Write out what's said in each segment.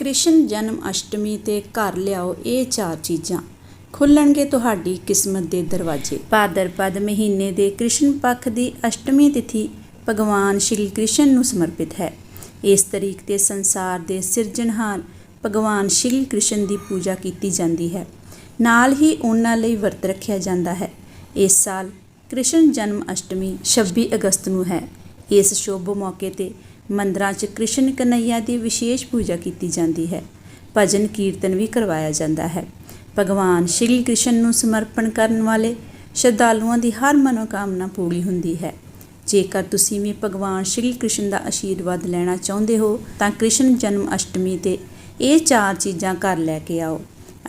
ਕ੍ਰਿਸ਼ਨ ਜਨਮ ਅਸ਼ਟਮੀ ਤੇ ਘਰ ਲਿਆਓ ਇਹ ਚਾਰ ਚੀਜ਼ਾਂ। ਖੁੱਲਣਗੇ ਤੁਹਾਡੀ ਕਿਸਮਤ ਦੇ ਦਰਵਾਜ਼ੇ। ਭਾਦਰਪਦ ਮਹੀਨੇ ਦੇ ਕ੍ਰਿਸ਼ਨ ਪੱਖ ਦੀ ਅਸ਼ਟਮੀ ਤਿਥੀ ਭਗਵਾਨ ਸ਼੍ਰੀ ਕ੍ਰਿਸ਼ਨ ਨੂੰ ਸਮਰਪਿਤ ਹੈ। ਇਸ ਤਰੀਕ ਤੇ ਸੰਸਾਰ ਦੇ ਸਿਰਜਣਹਾਰ ਭਗਵਾਨ ਸ਼੍ਰੀ ਕ੍ਰਿਸ਼ਨ ਦੀ ਪੂਜਾ ਕੀਤੀ ਜਾਂਦੀ ਹੈ। ਨਾਲ ਹੀ ਉਹਨਾਂ ਲਈ ਵਰਤ ਰੱਖਿਆ ਜਾਂਦਾ ਹੈ। ਇਸ ਸਾਲ ਕ੍ਰਿਸ਼ਨ ਜਨਮ ਅਸ਼ਟਮੀ 26 ਅਗਸਤ ਨੂੰ ਹੈ। ਇਸ ਸ਼ੁਭ ਮੌਕੇ ਤੇ ਮੰਦਰਾਂ 'ਚ ਕ੍ਰਿਸ਼ਨ ਕਨਈਆ ਦੀ ਵਿਸ਼ੇਸ਼ ਪੂਜਾ ਕੀਤੀ ਜਾਂਦੀ ਹੈ। ਭਜਨ ਕੀਰਤਨ ਵੀ ਕਰਵਾਇਆ ਜਾਂਦਾ ਹੈ। ਭਗਵਾਨ ਸ਼੍ਰੀ ਕ੍ਰਿਸ਼ਨ ਨੂੰ ਸਮਰਪਣ ਕਰਨ ਵਾਲੇ ਸ਼ਰਧਾਲੂਆਂ ਦੀ ਹਰ ਮਨੋਕਾਮਨਾ ਪੂਰੀ ਹੁੰਦੀ ਹੈ। ਜੇਕਰ ਤੁਸੀਂ ਵੀ ਭਗਵਾਨ ਸ਼੍ਰੀ ਕ੍ਰਿਸ਼ਨ ਦਾ ਆਸ਼ੀਰਵਾਦ ਲੈਣਾ ਚਾਹੁੰਦੇ ਹੋ, ਤਾਂ ਕ੍ਰਿਸ਼ਨ ਜਨਮ ਅਸ਼ਟਮੀ ਤੇ ਇਹ ਚਾਰ ਚੀਜ਼ਾਂ ਘਰ ਲੈ ਕੇ ਆਓ।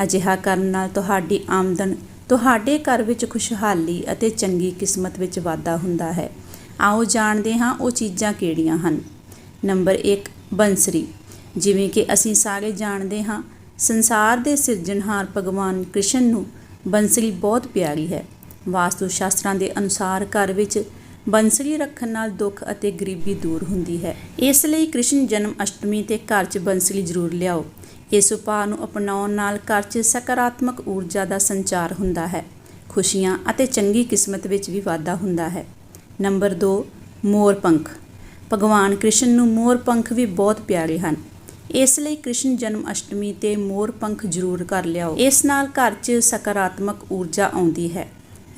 ਅਜਿਹਾ ਕਰਨ ਨਾਲ ਤੁਹਾਡੀ ਆਮਦਨ ਤੁਹਾਡੇ ਘਰ ਵਿੱਚ ਖੁਸ਼ਹਾਲੀ ਅਤੇ ਚੰਗੀ ਕਿਸਮਤ ਵਿੱਚ ਵਾਧਾ ਹੁੰਦਾ ਹੈ। ਆਓ ਜਾਣਦੇ ਹਾਂ ਉਹ ਚੀਜ਼ਾਂ ਕਿਹੜੀਆਂ ਹਨ। ਨੰਬਰ 1 ਬੰਸਰੀ। ਜਿਵੇਂ ਕਿ ਅਸੀਂ ਸਾਰੇ ਜਾਣਦੇ ਹਾਂ, ਸੰਸਾਰ ਦੇ ਸਿਰਜਣਹਾਰ ਭਗਵਾਨ ਕ੍ਰਿਸ਼ਨ ਨੂੰ ਬੰਸਰੀ ਬਹੁਤ ਪਿਆਰੀ ਹੈ। ਵਾਸਤੂ ਸ਼ਾਸਤਰਾਂ ਦੇ ਅਨੁਸਾਰ ਘਰ ਵਿੱਚ ਬੰਸਰੀ ਰੱਖਣ ਨਾਲ ਦੁੱਖ ਅਤੇ ਗਰੀਬੀ ਦੂਰ ਹੁੰਦੀ ਹੈ। ਇਸ ਲਈ ਕ੍ਰਿਸ਼ਨ ਜਨਮ ਅਸ਼ਟਮੀ ਤੇ ਘਰ 'ਚ ਬੰਸਰੀ ਜ਼ਰੂਰ ਲਿਆਓ। ਇਸ ਉਪਾਅ ਨੂੰ ਅਪਣਾਉਣ ਨਾਲ ਘਰ 'ਚ ਸਕਾਰਾਤਮਕ ਊਰਜਾ ਦਾ ਸੰਚਾਰ ਹੁੰਦਾ ਹੈ। ਖੁਸ਼ੀਆਂ ਅਤੇ ਚੰਗੀ ਕਿਸਮਤ ਵਿੱਚ ਵੀ ਵਾਧਾ ਹੁੰਦਾ ਹੈ। ਨੰਬਰ 2 ਮੋਰ ਪੰਖ। ਭਗਵਾਨ ਕ੍ਰਿਸ਼ਨ ਨੂੰ ਮੋਰ ਪੰਖ ਵੀ ਬਹੁਤ ਪਿਆਰੇ ਹਨ। ਇਸ ਲਈ ਕ੍ਰਿਸ਼ਨ ਜਨਮ ਅਸ਼ਟਮੀ ਤੇ ਮੋਰ ਪੰਖ ਜ਼ਰੂਰ ਕਰ ਲਿਆਓ। ਇਸ ਨਾਲ ਘਰ 'ਚ ਸਕਾਰਾਤਮਕ ਊਰਜਾ ਆਉਂਦੀ ਹੈ।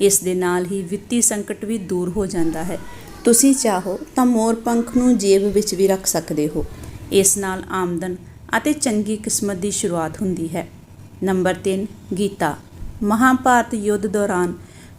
ਇਸ ਦੇ ਨਾਲ ਹੀ ਵਿੱਤੀ ਸੰਕਟ ਵੀ ਦੂਰ ਹੋ ਜਾਂਦਾ ਹੈ। ਤੁਸੀਂ ਚਾਹੋ ਤਾਂ ਮੋਰ ਪੰਖ ਨੂੰ ਜੇਬ ਵਿੱਚ ਵੀ ਰੱਖ ਸਕਦੇ ਹੋ। ਇਸ ਨਾਲ ਆਮਦਨ ਅਤੇ ਚੰਗੀ ਕਿਸਮਤ ਦੀ ਸ਼ੁਰੂਆਤ ਹੁੰਦੀ ਹੈ। ਨੰਬਰ 3 ਗੀਤਾ। ਮਹਾਭਾਰਤ ਯੁੱਧ ਦੌਰਾਨ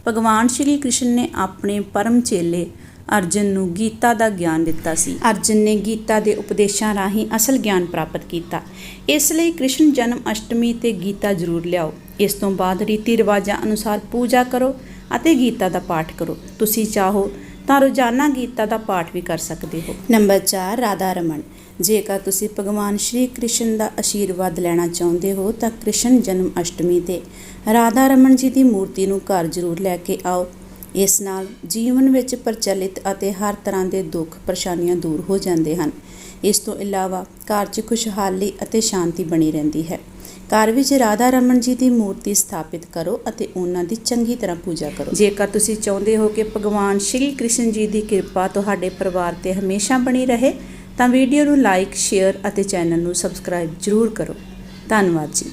ਭਗਵਾਨ ਸ਼੍ਰੀ ਕ੍ਰਿਸ਼ਨ ਨੇ ਆਪਣੇ ਪਰਮ ਚੇਲੇ ਅਰਜਨ ਨੂੰ ਗੀਤਾ ਦਾ ਗਿਆਨ ਦਿੱਤਾ ਸੀ। ਅਰਜਨ ਨੇ ਗੀਤਾ ਦੇ ਉਪਦੇਸ਼ਾਂ ਰਾਹੀਂ ਅਸਲ ਗਿਆਨ ਪ੍ਰਾਪਤ ਕੀਤਾ। ਇਸ ਲਈ ਕ੍ਰਿਸ਼ਨ ਜਨਮ ਅਸ਼ਟਮੀ ਤੇ ਗੀਤਾ ਜ਼ਰੂਰ ਲਿਆਓ। ਇਸ ਤੋਂ ਬਾਅਦ ਰੀਤੀ ਰਿਵਾਜਾਂ ਅਨੁਸਾਰ ਪੂਜਾ ਕਰੋ ਅਤੇ ਗੀਤਾ ਦਾ ਪਾਠ ਕਰੋ। ਤੁਸੀਂ ਚਾਹੋ ਤਾਂ ਰੋਜ਼ਾਨਾ ਗੀਤਾ ਦਾ ਪਾਠ ਵੀ ਕਰ ਸਕਦੇ ਹੋ। ਨੰਬਰ 4 ਰਾਧਾ ਰਮਨ ਜੇਕਰ ਤੁਸੀਂ ਭਗਵਾਨ ਸ਼੍ਰੀ ਕ੍ਰਿਸ਼ਨ ਦਾ ਆਸ਼ੀਰਵਾਦ ਲੈਣਾ ਚਾਹੁੰਦੇ ਹੋ ਤਾਂ ਕ੍ਰਿਸ਼ਨ ਜਨਮ ਅਸ਼ਟਮੀ ਤੇ ਰਾਧਾ ਰਮਨ ਜੀ ਦੀ ਮੂਰਤੀ ਨੂੰ ਘਰ ਜ਼ਰੂਰ ਲੈ ਕੇ ਆਓ। ਇਸ ਨਾਲ ਜੀਵਨ ਵਿੱਚ ਪ੍ਰਚਲਿਤ ਅਤੇ ਹਰ ਤਰ੍ਹਾਂ ਦੇ ਦੁੱਖ, ਪਰੇਸ਼ਾਨੀਆਂ ਦੂਰ ਹੋ ਜਾਂਦੇ ਹਨ। ਇਸ ਤੋਂ ਇਲਾਵਾ ਘਰ 'ਚ ਖੁਸ਼ਹਾਲੀ ਅਤੇ ਸ਼ਾਂਤੀ ਬਣੀ ਰਹਿੰਦੀ ਹੈ। ਘਰ ਵਿੱਚ ਰਾਧਾ ਰਮਨ ਜੀ ਦੀ ਮੂਰਤੀ ਸਥਾਪਿਤ ਕਰੋ ਅਤੇ ਉਹਨਾਂ ਦੀ ਚੰਗੀ ਤਰ੍ਹਾਂ ਪੂਜਾ ਕਰੋ। ਜੇਕਰ ਤੁਸੀਂ ਚਾਹੁੰਦੇ ਹੋ ਕਿ ਭਗਵਾਨ ਸ਼੍ਰੀ ਕ੍ਰਿਸ਼ਨ ਜੀ ਦੀ ਕਿਰਪਾ ਤੁਹਾਡੇ ਪਰਿਵਾਰ ਤੇ ਹਮੇਸ਼ਾ ਬਣੀ ਰਹੇ, ਤਾਂ ਵੀਡੀਓ ਨੂੰ ਲਾਈਕ, ਸ਼ੇਅਰ ਅਤੇ ਚੈਨਲ ਨੂੰ ਸਬਸਕ੍ਰਾਈਬ ਜ਼ਰੂਰ ਕਰੋ। ਧੰਨਵਾਦ ਜੀ।